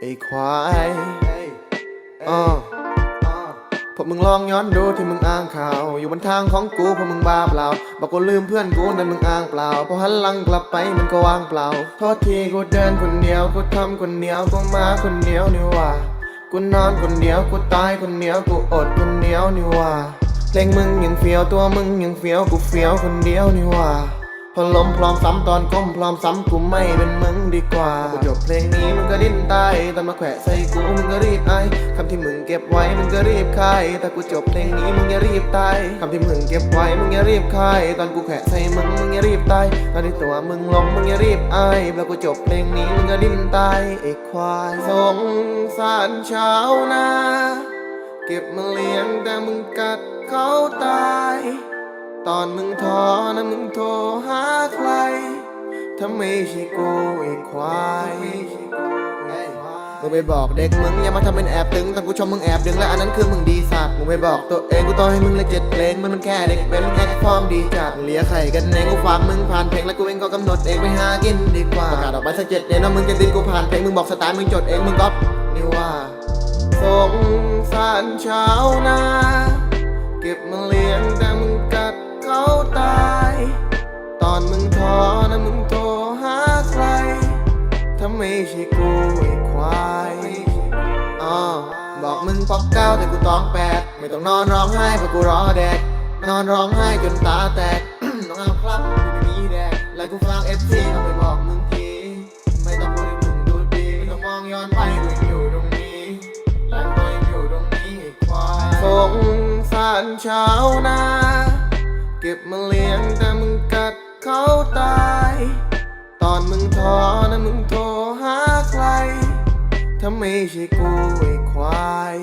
ไอ้ควายอ่าพวกมึงลองย้อนดูที่มึงอ้างข่าว อยู่บนทางของกูพวกมึงบ้าเปล่า บอกกูลืมเพื่อนกูนั่นมึงอ้างเปล่า พอหันหลังกลับไปมันก็ว่างเปล่า โทษทีกูเดินคนเดียว กูทำคนเดียว กูมาคนเดียวนี่ว่า กูนอนคนเดียว กูตายคนเดียว กูอดคนเดียวนี่ว่า เพลงมึงยังเฟี้ยวตัวมึงยังเฟี้ยว กูเฟี้ยวคนเดียวนี่ว่า พอลมพร้อมซ้ำตอนก้มพร้อมซ้ำกูไม่เป็นมึงดีกว่ากูจบเพลงนี้มึงก็ดิ้นตายตอนมาแขวะใส่กูมึงก็รีบไอคำที่มึงเก็บไว้มึงก็รีบคายแต่กูจบเพลงนี้มึงอย่ารีบตายคำที่มึงเก็บไว้มึงอย่ารีบคายตอนกูแขวะใส่มึงมึงอย่ารีบตายตอนที่ตัวมึงลงมึงอย่ารีบไอแล้วกูจบเพลงนี้มึงก็ดิ้นตายไอ้ควายสงสารชาวนาเก็บมาเลี้ยงแต่มึงกัดเขาตาย ตอนมึงท้อนะมึงโทรหาใคร ถ้าไม่ใช่กูไอ้ควายมึงไปบอกเด็กมึงอย่ามาทำเป็นแอบตึงตอนกูชมมึงแอบดึงและอันนั้นคือมึงดีสัตว์มึงไปบอกตัวเองกูต่อให้มึงเลยเจ็ดเพลงมันมันแค่เด็กเป็นแค่ฟอร์มดีจัดเลียไข่กันเองกูฝากมึงผ่านเพลงแล้วกูเองก็กำหนดเองไปหากินดีกว่าประกาศออกไปสักเจ็ดเดือนว่ามึงจะดินกูผ่านเพลงมึงบอกสไตล์มึงจดเองมึงก๊อปนี่ว่าสงสารชาวนาเก็บมาเลี้ยงแต่มึง มึงโทรหาใคร ถ้าไม่ใช่กูไอ้ควายอ๋อบอกมึงปอกเก้าแต่กูตองแปดไม่ต้องนอนร้องไห้เพราะกูรอแดก นอนร้องไห้จนตาแตก น้องเอาครับกูไม่มีแดกแล้วกูฟังเอฟซีต้องไปบอกมึงทีไม่ต้องพูดให้มึงดูดีไม่ต้องมองย้อนไปกูยังอยู่ตรงนี้และกูยังอยู่ตรงนี้ไอ้ควายสงสารชาวนาเก็บมาเลี้ยงแต่มึงกัด ถ้าไม่ใช่กูไอ้ควาย